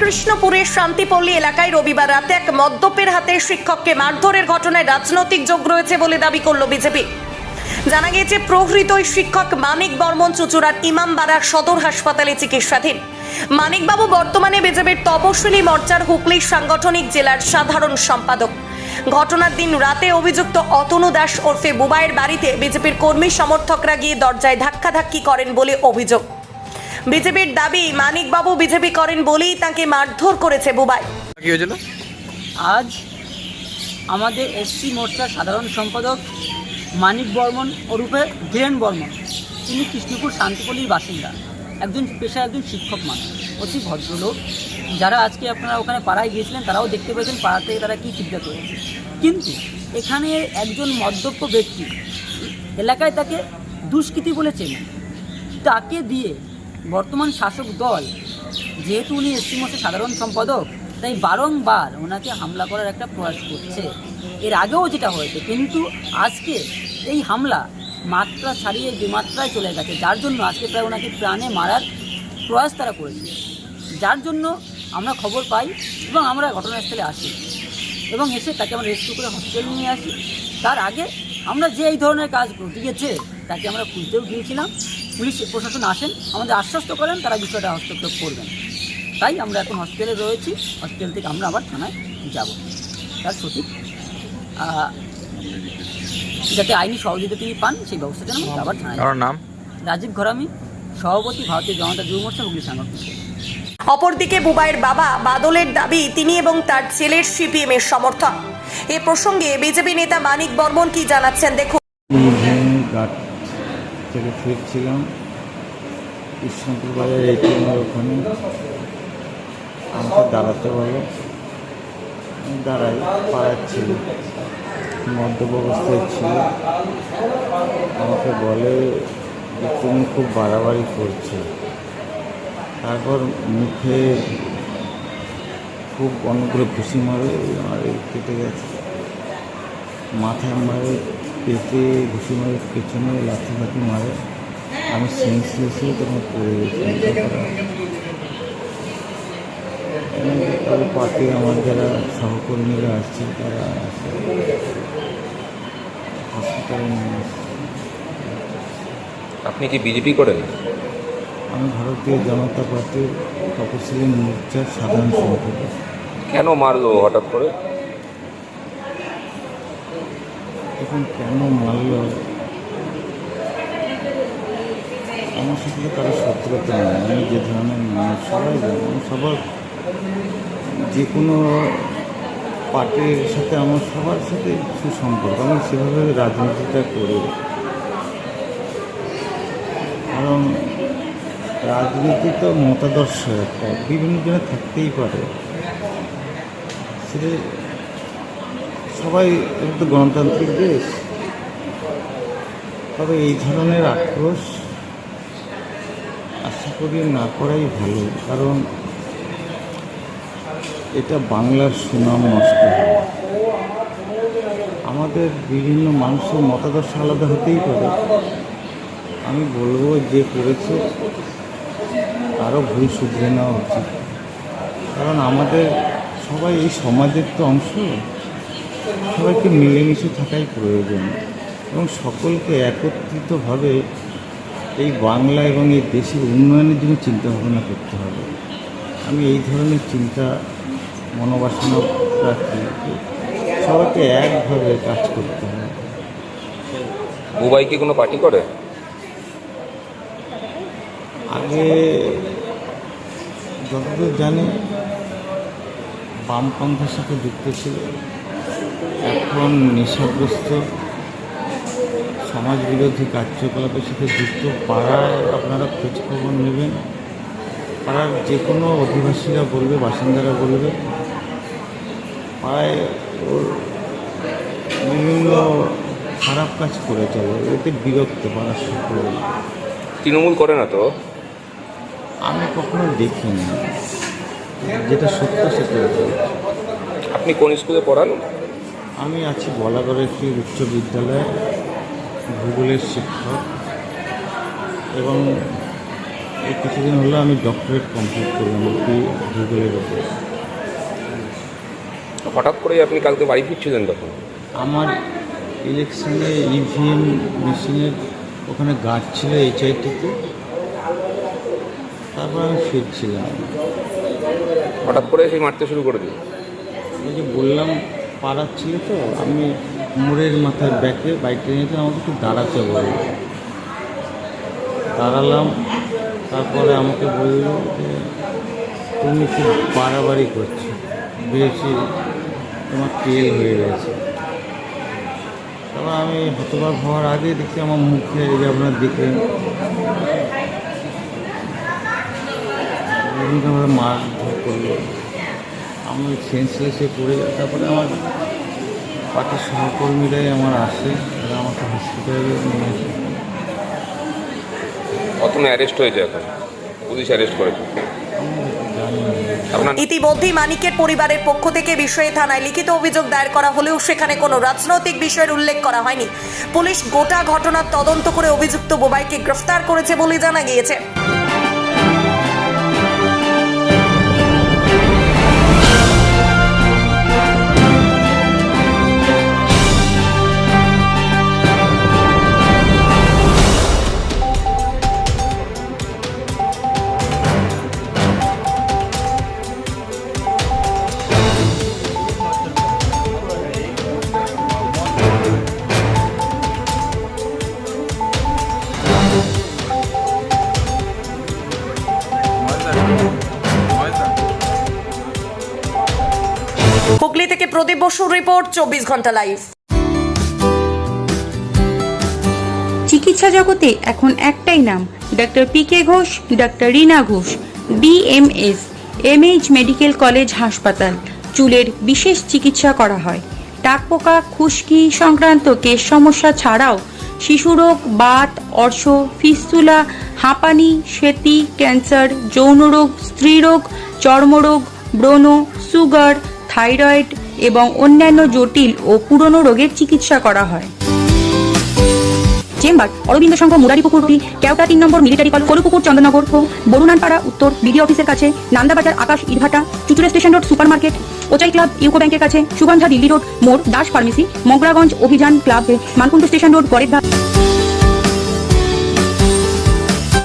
কৃষ্ণপুরের শান্তিপল্লী এলাকায় রবিবার রাতে এক মদ্যপের হাতে শিক্ষককে মারধরের ঘটনায় রাজনৈতিক যোগ রয়েছে বলে দাবি করল বিজেপি। জানা গিয়েছে, প্রহৃত ওই শিক্ষক মানিক বর্মন চুচুড়ার ইমামবাড়া সদর হাসপাতালে চিকিৎসাধীন। মানিকবাবু বর্তমানে বিজেপির তপশিলি মোর্চার হুগলি সাংগঠনিক জেলার সাধারণ সম্পাদক। ঘটনার দিন রাতে অভিযুক্ত অতনু দাস ওরফে বুবাইয়ের বাড়িতে বিজেপির কর্মী সমর্থকরা গিয়ে দরজায় ধাক্কাধাক্কি করেন বলে অভিযোগ। বিজেপির দাবি মানিকবাবু বিজেপি করেন বলেই তাকে মারধর করেছে বুবাই। কি হয়েছিল? আজ আমাদের এসসি মোর্চার সাধারণ সম্পাদক মানিক বর্মন ওরূপে ধীরেন বর্মন। তিনি কৃষ্ণপুর শান্তিপল্লীর বাসিন্দা। একজন পেশায় একজন শিক্ষক মানুষ অতি ভদ্রলোক। যারা আজকে আপনারা ওখানে পাড়ায় গিয়েছিলেন তারাও দেখতে পেয়েছেন পাড়া থেকে তারা কী ফিডব্যাক করেছে। কিন্তু এখানে একজন মদ্যপ্য ব্যক্তি এলাকায় তাকে দুষ্কৃতি বলে চেনে। তাকে দিয়ে বর্তমান শাসক দল, যেহেতু উনি এসসি মোর্চার সাধারণ সম্পাদক, তাই বারংবার ওনাকে হামলা করার একটা প্রয়াস করছে। এর আগেও যেটা হয়েছে, কিন্তু আজকে এই হামলা মাত্রা ছাড়িয়ে বিমাত্রায় চলে গেছে। যার জন্য আজকে প্রায় ওনাকে প্রাণে মারার প্রয়াস তারা করেছে। যার জন্য আমরা খবর পাই এবং আমরা ঘটনাস্থলে আসি এবং এসে তাকে আমরা রেস্কিউ করে হসপিটালে নিয়ে আসি। তার আগে আমরা যে এই ধরনের কাজ ঘটিয়েছে, তাকে আমরা খুঁজতেও গিয়েছিলাম। পুলিশ প্রশাসন আসেন আমাদের আশ্বস্ত করেন তারা বিষয়টা হস্তক্ষেপ করবেন তাই আমরা এখন হসপিটালে রয়েছি হসপিটাল থেকে আমরা আবার থানায় যাব তার সঠিক যাতে আইনি সহযোগিতা তিনি পান সেই ব্যবস্থা যেন আবার থানায় নাম রাজীব ঘরামি সভাপতি ভারতীয় জনতা যুব মোর্চা হুগলি সাংগঠনিক অপরদিকে বুবাইয়ের বাবা বাদলের দাবি তিনি এবং তার ছেলের সিপিএম এর সমর্থক এ প্রসঙ্গে বিজেপি নেতা মানিক বর্মন কি জানাচ্ছেন দেখুন থেকে ফিরছিলাম। কৃষ্ণপুর বাজার এটিএমের ওখানে। আমাকে দাঁড়াতে বলে। দাঁড়াই পাড়ার ছিল। মদ্যপ অবস্থায় ছিল। আমাকে বলে যে, তুমি খুব বাড়াবাড়ি করছ। তারপর মুখে খুব অনেকগুলো ঘুষি মারে আর কেটে গেছে। মাথায় মারে পেটে ঘুষি মারে পেছনে লাথি ফাথি মারে। আমি সেন্সলেস হয়ে তখন পড়ে গেছিলাম তারপরে তবে পার্টি আমার যারা সহকর্মীরা আসছে তারা হসপিটালে নিয়ে। আপনি কি বিজেপি করেন? আমি ভারতীয় জনতা পার্টির তপশিলি মোর্চার সাধারণ সম্পাদক। কেন মারলো হঠাৎ করে? এখন কেন মারল? আমার সাথে কারও শত্রুতা নেই, আমি যে ধরনের মানুষ, সবাই জানে সবার যে কোনো পার্টির সাথে আমার সবার সাথে সুসম্পর্ক, আমি সেভাবে রাজনীতিটা করি কারণ রাজনীতি তো মতাদর্শ একটা, বিভিন্ন জনে থাকতেই পারে। সেটা সবাই তো গণতান্ত্রিক দেশ, তবে এই ধরনের আক্রোশ আশা করি না করাই ভালো, কারণ এটা বাংলার সুনাম নষ্ট হয়। আমাদের বিভিন্ন মানুষের মতাদর্শ আলাদা হতেই পারে। আমি বলব যে করেছে আরও ভুল শুধরে নেওয়া উচিত। কারণ আমাদের সবাই এই সমাজের তো অংশ। সবাইকে মিলেমিশে থাকাই প্রয়োজন এবং সকলকে একত্রিতভাবে এই বাংলা এবং এই দেশের উন্নয়নের জন্য চিন্তা ভাবনা করতে হবে। আমি এই ধরনের চিন্তা মনোবাসনা রাখি সবাইকে একভাবে কাজ করতে হবে। বুবাই কি কোনো পার্টি করে? আগে যতদূর জানি বামপন্থার সাথে যুক্ত ছিল। এখন নেশাগ্রস্ত সমাজ বিরোধী কার্যকলাপের সাথে যুক্ত পাড়ায় আপনারা খোঁজখবর নেবেন। পাড়ার যে কোনো অধিবাসীরা বলবে বাসিন্দারা বলবে পাড়ায় ওর বিভিন্ন খারাপ কাজ করে চলে এতে বিরক্ত পাড়ার সকলে। তৃণমূল করে না তো? আমি কখনো দেখিনি। যেটা সত্য সেটা। আপনি কোন স্কুলে পড়ান? আমি আছি বলাগড়ের একটি উচ্চ বিদ্যালয়ে ভূগোলের শিক্ষক এবং এই কিছুদিন হলো আমি ডক্টরেট কমপ্লিট করলাম কি ভূগোলের উপর হঠাৎ করেই আপনি কালকে বাড়ি ফিরছিলেন তখন? আমার ইলেকশনে ইভিএম মেশিনের ওখানে গার্ড ছিল এইচআইটিতে তারপর আমি ফিরছিলাম। হঠাৎ করে সেই মারতে শুরু করে দিল ওই যে বললাম পাড়ার ছিল তো, আমি মোড়ের মাথায় ব্যাকে বাইকটা নিয়ে আমাকে একটু দাঁড়াতে বলল। দাঁড়ালাম, তারপরে আমাকে বলল যে, তুমি খুব বাড়াবাড়ি করছ, বেশি তোমার তেল হয়ে গেছে। তারপর আমি হতবাক হওয়ার আগে দেখি আমার মুখে যে আপনার দেখলেন মার করল। আমি সেন্সলেসে পড়ে যাই তারপরে আমার পার্টির সহকর্মীরাই আমার আসে তারা আমাকে হসপিটালে নিয়ে আসে। কতক্ষণ অ্যারেস্ট হয়েছে এখন? পুলিশ অ্যারেস্ট করেছে? ইতিমধ্যেই মানিকের পরিবারের পক্ষ থেকে বিষয়ে থানায় লিখিত অভিযোগ দায়ের করা হলেও সেখানে কোনো রাজনৈতিক বিষয়ের উল্লেখ করা হয়নি। পুলিশ গোটা ঘটনার তদন্ত করে অভিযুক্ত বোবাইকে গ্রেফতার করেছে বলে জানা গিয়েছে। হুগলি থেকে প্রদীপ বসুর রিপোর্ট, চব্বিশ ঘণ্টা লাইভ চিকিৎসা জগতে এখন একটাই নাম, doctor P K Ghosh, doctor Rina Ghosh BMS MH medical college হাসপাতাল, চুলের বিশেষ চিকিৎসা করা হয়। টাকপোকা খুশকি সংক্রান্ত কেশ সমস্যা ছাড়াও শিশুরোগ বাত, অর্শ, ফিস্তুলা, হাঁপানি, সেতি, ক্যান্সার যৌনরোগ স্ত্রীরোগ চর্মরোগ, ব্রণ, সুগার থাইরয়েড এবং অন্যান্য জটিল ও পুরনো রোগের চিকিৎসা করা হয়। চেম্বার, অরবিন্দ সংঘ মুরারিপুকুর রুটি কেওটা তিন নম্বর মিলিটারি কল কলুপুকুর ও বরুণানপাড়া উত্তর বিডি অফিসের কাছে, নান্দাবাজার, আকাশ, ইটভাটা, Chuchura station road super market ওচাই club, UCO ব্যাংকের কাছে, সুগন্ধা দিল্লি রোড, মোড়, দাস ফার্মেসি মগরাগঞ্জ অভিযান ক্লাব মানকুণ্ড স্টেশন রোড পরের গড়ের